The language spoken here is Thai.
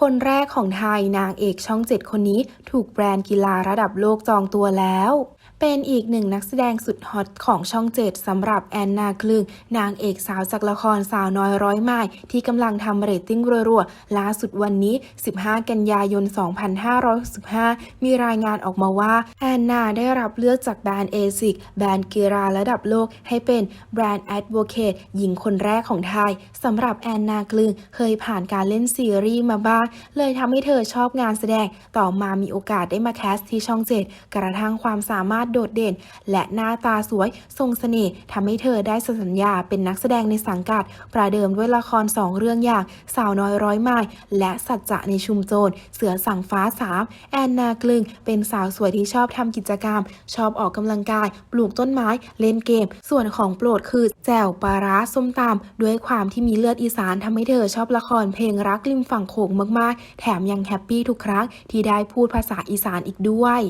คนแรกของไทยนางเอกช่องเจ็ดคนนี้ถูกแบรนด์กีฬาระดับโลกจองตัวแล้ว เป็นอีกหนึ่งนักแสดงสุดฮอตของช่องเจ็ดสำหรับแอนนาคลึง นางเอกสาวจากละครสาวน้อยร้อยไม้ที่กำลังทำเรตติ้งรัวๆล่าสุดวันนี้ 15 กันยายน 2565 มีรายงานออกมาว่าแอนนาได้รับเลือกจากแบรนด์เอซิกแบรนด์กีฬาระดับโลก ให้เป็นแบรนด์แอด o c a t e หญิงคนแรกของไทยสำหรับแอนนาคลึงเคยผ่านการเล่นซีรีส์มาบ้างเลยทำให้เธอชอบงานแสดง ต่อมามีโอกาสได้มาแคสที่ช่องเจ็ดกระทั่งความสามารถโดดเด่น และหน้าตาสวยทรงเสน่ห์ทำให้เธอได้สัญญาเป็นนักแสดงในสังกัด ประเดิมด้วยละครสองเรื่องอย่าง สาวน้อยร้อยไม้และสัจจะในชุมโจร เสือสั่งฟ้าสามแอนนากลึง เป็นสาวสวยที่ชอบทำกิจกรรม ชอบออกกำลังกาย ปลูกต้นไม้ เล่นเกม ส่วนของโปรดคือ แจ่วปลาร้าส้มตำด้วยความที่มีเลือดอีสานทำให้เธอชอบละครเพลงรักริมฝั่งโขงมากๆ แถมยังแฮปปี้ทุกครั้งที่ได้พูดภาษาอีสานอีกด้วย